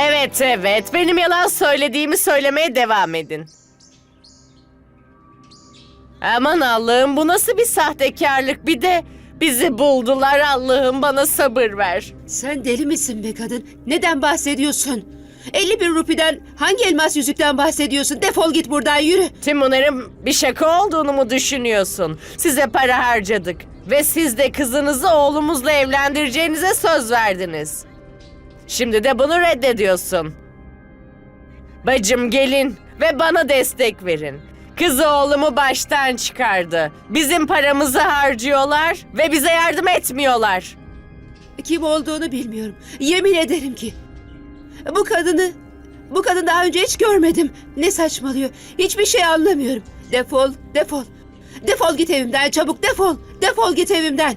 Evet evet benim yalan söylediğimi söylemeye devam edin. Aman Allah'ım bu nasıl bir sahtekarlık bir de bizi buldular Allah'ım bana sabır ver. Sen deli misin be kadın? Neden bahsediyorsun? 50 bin rupiden hangi elmas yüzükten bahsediyorsun? Defol git buradan yürü. Timuner'in bir şaka olduğunu mu düşünüyorsun? Size para harcadık ve siz de kızınızı oğlumuzla evlendireceğinize söz verdiniz. Şimdi de bunu reddediyorsun. Bacım gelin ve bana destek verin. Kızı oğlumu baştan çıkardı. Bizim paramızı harcıyorlar ve bize yardım etmiyorlar. Kim olduğunu bilmiyorum. Yemin ederim ki. Bu kadını, bu kadını daha önce hiç görmedim. Ne saçmalıyor? Hiçbir şey anlamıyorum. Defol, defol. Defol git evimden çabuk defol. Defol git evimden.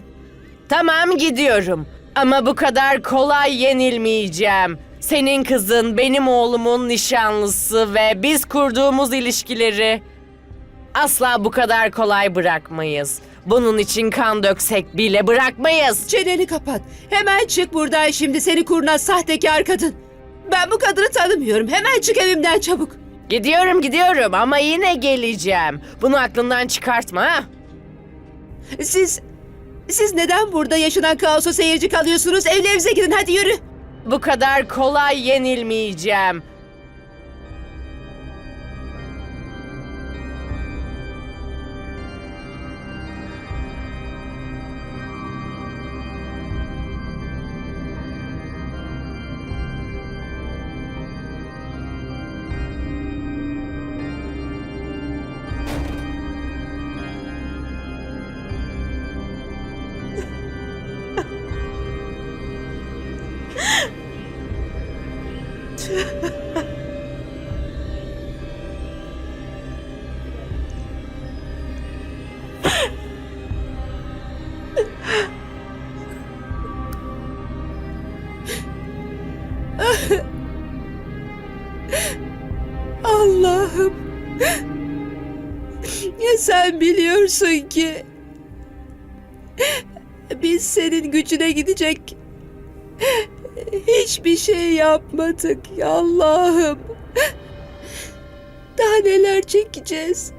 Tamam gidiyorum. Ama bu kadar kolay yenilmeyeceğim. Senin kızın benim oğlumun nişanlısı ve biz kurduğumuz ilişkileri asla bu kadar kolay bırakmayız. Bunun için kan döksek bile bırakmayız. Çeneni kapat. Hemen çık buradan şimdi seni kurnaz sahtekar kadın. Ben bu kadını tanımıyorum. Hemen çık evimden çabuk. Gidiyorum gidiyorum ama yine geleceğim. Bunu aklından çıkartma ha. Siz, siz neden burada yaşanan kaosa seyirci kalıyorsunuz? Evlerinize gidin hadi yürü. Bu kadar kolay yenilmeyeceğim. Allah'ım. Ya sen biliyorsun ki biz senin gücüne gidecek hiçbir şey yapmadık ya Allah'ım. Daha neler çekeceğiz?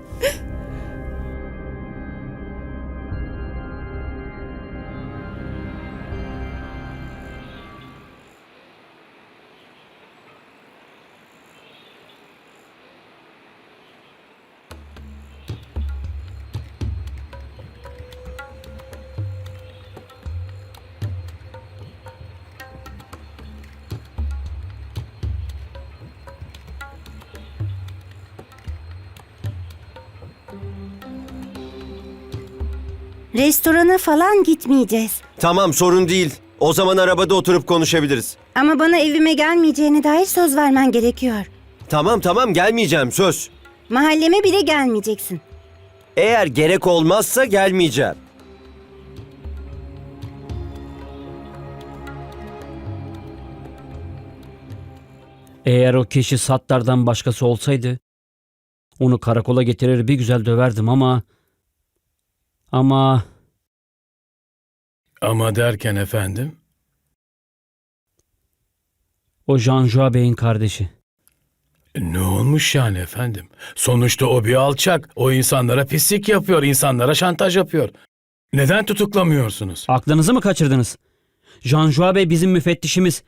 Restorana falan gitmeyeceğiz. Tamam sorun değil. O zaman arabada oturup konuşabiliriz. Ama bana evime gelmeyeceğine dair söz vermen gerekiyor. Tamam tamam gelmeyeceğim söz. Mahalleme bile gelmeyeceksin. Eğer gerek olmazsa gelmeyeceğim. Eğer o kişi Sattar'dan başkası olsaydı onu karakola getirir bir güzel döverdim ama ama Ama derken efendim? o Jean Bey'in kardeşi. Ne olmuş yani efendim? Sonuçta o bir alçak. O insanlara pislik yapıyor, insanlara şantaj yapıyor. Neden tutuklamıyorsunuz? Aklınızı mı kaçırdınız? Jean Bey bizim müfettişimiz.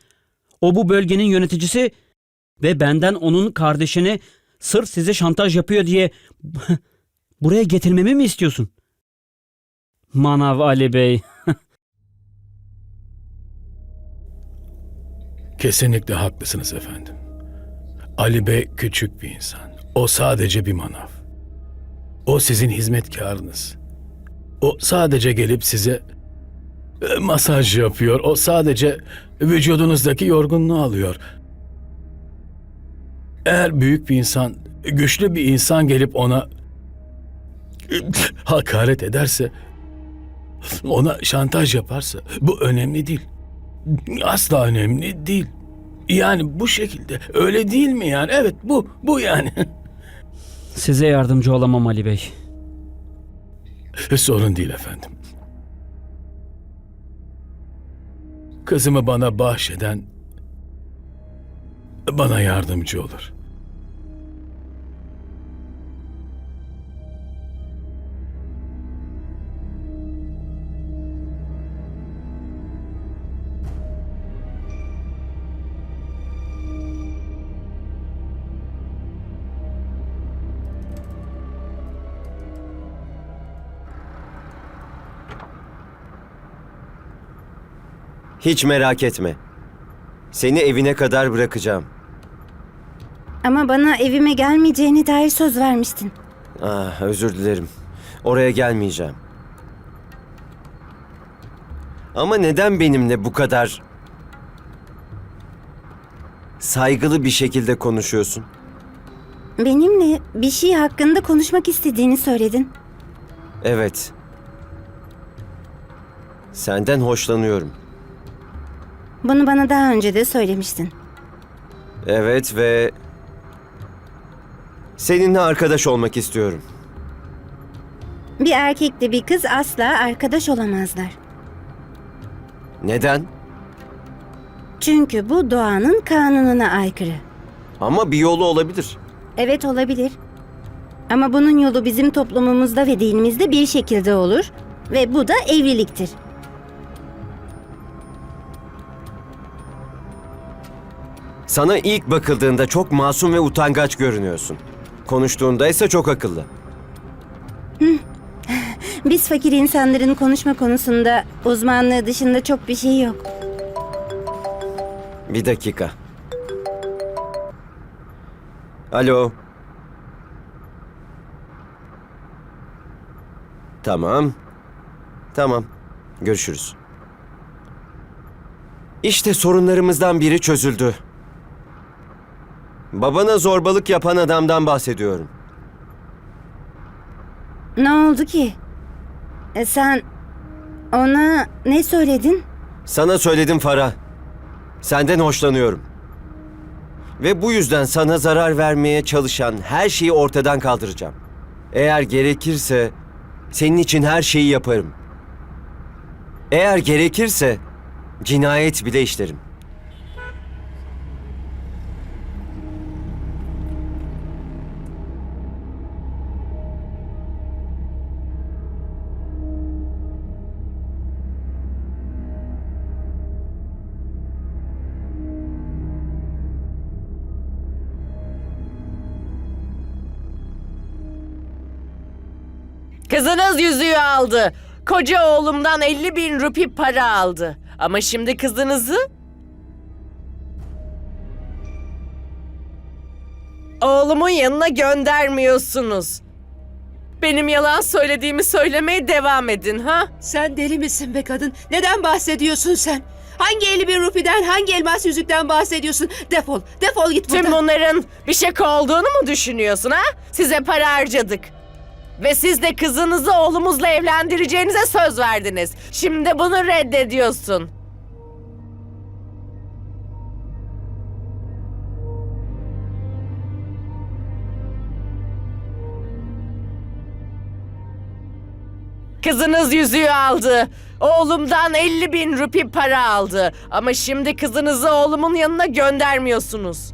O bu bölgenin yöneticisi ve benden onun kardeşini sırf size şantaj yapıyor diye buraya getirmemi mi istiyorsun? Manav Ali Bey. Kesinlikle haklısınız efendim. Ali Bey küçük bir insan. O sadece bir manav. O sizin hizmetkarınız. O sadece gelip size e, masaj yapıyor. O sadece vücudunuzdaki yorgunluğu alıyor. Eğer büyük bir insan, güçlü bir insan gelip ona e, hakaret ederse, ona şantaj yaparsa bu önemli değil. Asla önemli değil. Yani bu şekilde öyle değil mi yani? Evet bu bu yani. Size yardımcı olamam Ali Bey. Sorun değil efendim. Kızımı bana bahşeden bana yardımcı olur. Hiç merak etme. Seni evine kadar bırakacağım. Ama bana evime gelmeyeceğine dair söz vermiştin. Ah, özür dilerim. Oraya gelmeyeceğim. Ama neden benimle bu kadar saygılı bir şekilde konuşuyorsun? Benimle bir şey hakkında konuşmak istediğini söyledin. Evet. Senden hoşlanıyorum. Bunu bana daha önce de söylemiştin. Evet ve seninle arkadaş olmak istiyorum. Bir erkekle bir kız asla arkadaş olamazlar. Neden? Çünkü bu doğanın kanununa aykırı. Ama bir yolu olabilir. Evet olabilir. Ama bunun yolu bizim toplumumuzda ve dinimizde bir şekilde olur ve bu da evliliktir. Sana ilk bakıldığında çok masum ve utangaç görünüyorsun. Konuştuğunda ise çok akıllı. Biz fakir insanların konuşma konusunda uzmanlığı dışında çok bir şey yok. Bir dakika. Alo. Tamam. Tamam. Görüşürüz. İşte sorunlarımızdan biri çözüldü. Babana zorbalık yapan adamdan bahsediyorum. Ne oldu ki? E sen ona ne söyledin? Sana söyledim Farah. Senden hoşlanıyorum. Ve bu yüzden sana zarar vermeye çalışan her şeyi ortadan kaldıracağım. Eğer gerekirse senin için her şeyi yaparım. Eğer gerekirse cinayet bile işlerim. Kızınız yüzüğü aldı. Koca oğlumdan 50 bin rupi para aldı. Ama şimdi kızınızı... Oğlumun yanına göndermiyorsunuz. Benim yalan söylediğimi söylemeye devam edin ha? Sen deli misin be kadın? Neden bahsediyorsun sen? Hangi eli bir rupiden, hangi elmas yüzükten bahsediyorsun? Defol, defol git Tüm buradan. bunların bir şaka olduğunu mu düşünüyorsun ha? Size para harcadık. Ve siz de kızınızı oğlumuzla evlendireceğinize söz verdiniz. Şimdi bunu reddediyorsun. Kızınız yüzüğü aldı. Oğlumdan 50 bin rupi para aldı. Ama şimdi kızınızı oğlumun yanına göndermiyorsunuz.